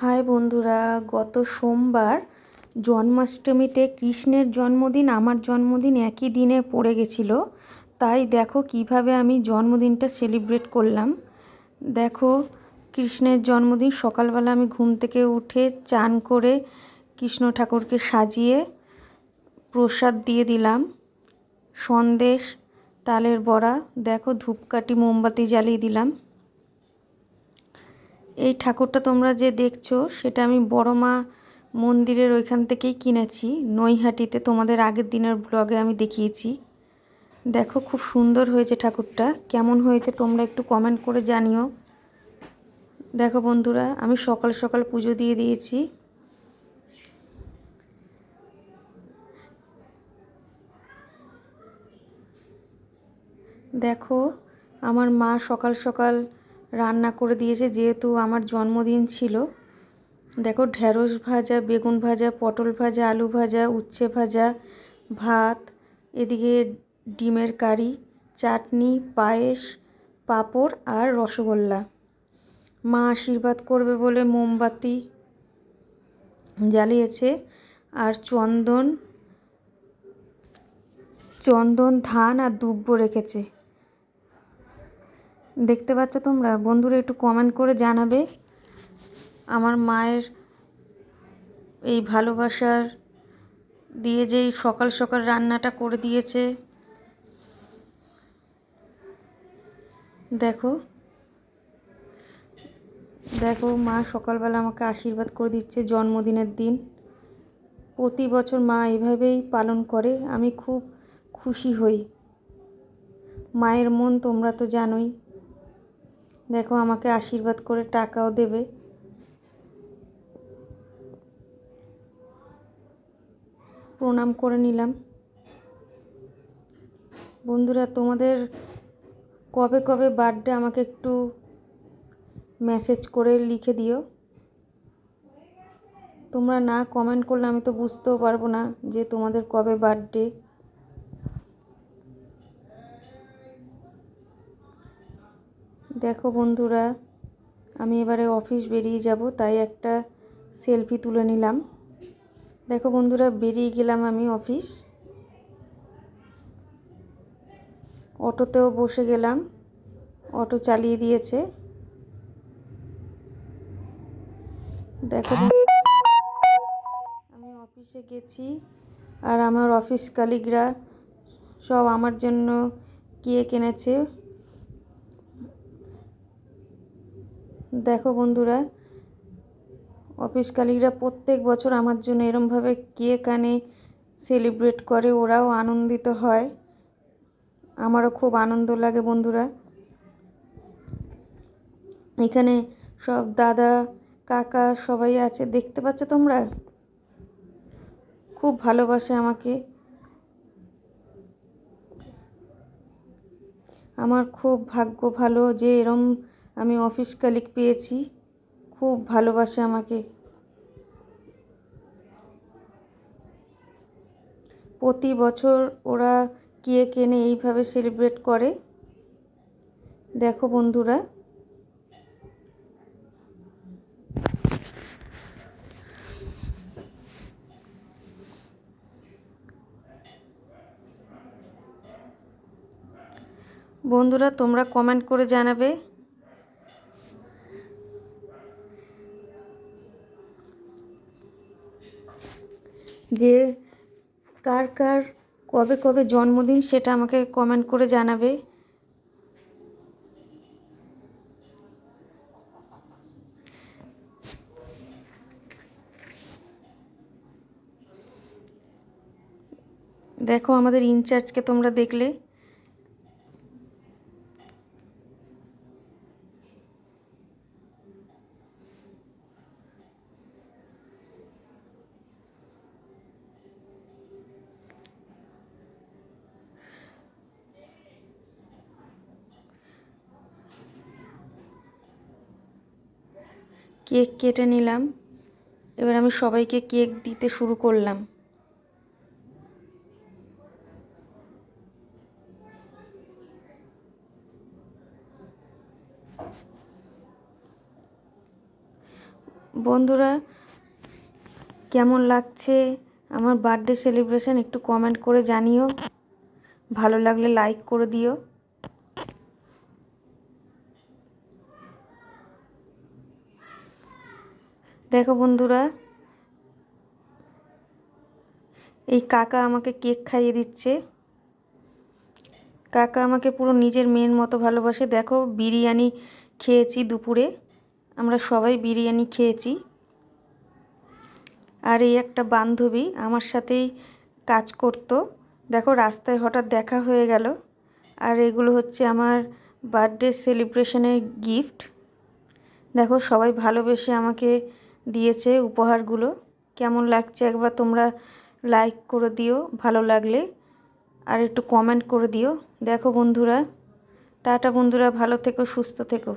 High বন্ধুরা, গত সোমবার জন্মাষ্টমীতে কৃষ্ণের জন্মদিন, আমার জন্মদিন একই দিনে পড়ে গেছিল। তাই দেখো কীভাবে আমি জন্মদিনটা সেলিব্রেট করলাম। দেখো কৃষ্ণের জন্মদিন, সকালবেলা আমি ঘুম থেকে উঠে চান করে কৃষ্ণ ঠাকুরকে সাজিয়ে প্রসাদ দিয়ে দিলাম। সন্দেশ, তালের বড়া, দেখো ধূপকাঠি, মোমবাতি জ্বালিয়ে দিলাম। এই ঠাকুরটা তোমরা যে দেখছ, সেটা আমি বড় মা মন্দিরের ওইখান থেকেই কিনেছি। নৈহাটিতে তোমাদের আগের দিনের ব্লগে আমি দেখিয়েছি। দেখো খুব সুন্দর হয়েছে ঠাকুরটা। কেমন হয়েছে তোমরা একটু কমেন্ট করে জানিও। দেখো বন্ধুরা, আমি সকাল সকাল পুজো দিয়ে দিয়েছি। দেখো, আমার মা সকাল সকাল রান্না করে দিয়েছে, যেহেতু আমার জন্মদিন ছিল। দেখো ঢ্যাঁড়স ভাজা, বেগুন ভাজা, পটল ভাজা, আলু ভাজা, উচ্ছে ভাজা, ভাত, এদিকে ডিমের কারি, চাটনি, পায়েস, পাঁপড় আর রসগোল্লা। মা আশীর্বাদ করবে বলে মোমবাতি জ্বালিয়েছে। আর চন্দন চন্দন, ধান আর দুব্ব রেখেছে। দেখতে পাচ্ছ তোমরা? বন্ধুরা একটু কমেন্ট করে জানাবে। আমার মায়ের এই ভালোবাসার দিয়ে যেই সকাল সকাল রান্নাটা করে দিয়েছে। দেখো। দেখো, মা সকালবেলা আমাকে আশীর্বাদ করে দিচ্ছে জন্মদিনের দিন। প্রতি বছর মা এইভাবেই পালন করে। আমি খুব খুশি হই। মায়ের মন তোমরা তো জানোই। দেখো আমাকে আশীর্বাদ করে টাকাও দেবে। প্রণাম করে নিলাম। বন্ধুরা, তোমাদের কবে কবে বার্থডে আমাকে একটু মেসেজ করে লিখে দিও। তোমরা না কমেন্ট করলে আমি তো বুঝতেও পারব না যে তোমাদের কবে বার্থডে দেখো বন্ধুরা, আমি এবারে অফিস বেরিয়ে যাব, তাই একটা সেলফি তুলে নিলাম। দেখো বন্ধুরা, বেরিয়ে গেলাম আমি অফিস অটোতেও বসে গেলাম, অটো চালিয়ে দিয়েছে। দেখো আমি অফিসে গেছি, আর আমার অফিস কালিগরা সব আমার জন্য কেক এনেছে। দেখো বন্ধুরা, অফিস কালিগরা প্রত্যেক বছর আমার জন্য এরমভাবে কেক আনে সেলিব্রেট করে, ওরাও আনন্দিত হয়। আমারও খুব আনন্দ লাগে বন্ধুরা। এখানে সব দাদা, কাকা সবাই আছে, দেখতে পাচ্ছ তোমরা? খুব ভালোবাসে আমাকে। আমার খুব ভাগ্য ভালো যে এরম আমি অফিস কালিক পেয়েছি। খুব ভালোবাসে আমাকে। প্রতি বছর ওরা কেক এনে এইভাবে সেলিব্রেট করে। দেখো বন্ধুরা। বন্ধুরা, তোমরা কমেন্ট করে জানাবে। যে কার কার কবে কবে জন্মদিন সেটা আমাকে কমেন্ট করে জানাবে। দেখো আমাদের ইনচার্জকে তোমরা দেখলে। কেক কেটে নিলাম। এবার আমি সবাইকে কেক দিতে শুরু করলাম। বন্ধুরা, কেমন লাগছে আমার বার্থডে সেলিব্রেশন একটু কমেন্ট করে জানিও। ভালো লাগলে লাইক করে দিও। দেখো বন্ধুরা, এই কাকা আমাকে কেক খাইয়ে দিচ্ছে। কাকা আমাকে পুরো নিজের মেয়ের মতো ভালোবাসে। দেখো, বিরিয়ানি খেয়েছি দুপুরে। আমরা সবাই বিরিয়ানি খেয়েছি। আর এই একটা বান্ধবী আমার সাথেই কাজ করতো। দেখো, রাস্তায় হঠাৎ দেখা হয়ে গেল। আর এগুলো হচ্ছে আমার বার্থডে সেলিব্রেশনের গিফট। দেখো, সবাই ভালোবেসে আমাকে দিয়েছে উপহারগুলো। কেমন লাগছে একবার তোমরা লাইক করে দিও, ভালো লাগলে। আর একটু কমেন্ট করে দিও। দেখো বন্ধুরা। টাটা বন্ধুরা, ভালো থেকো, সুস্থ থেকো।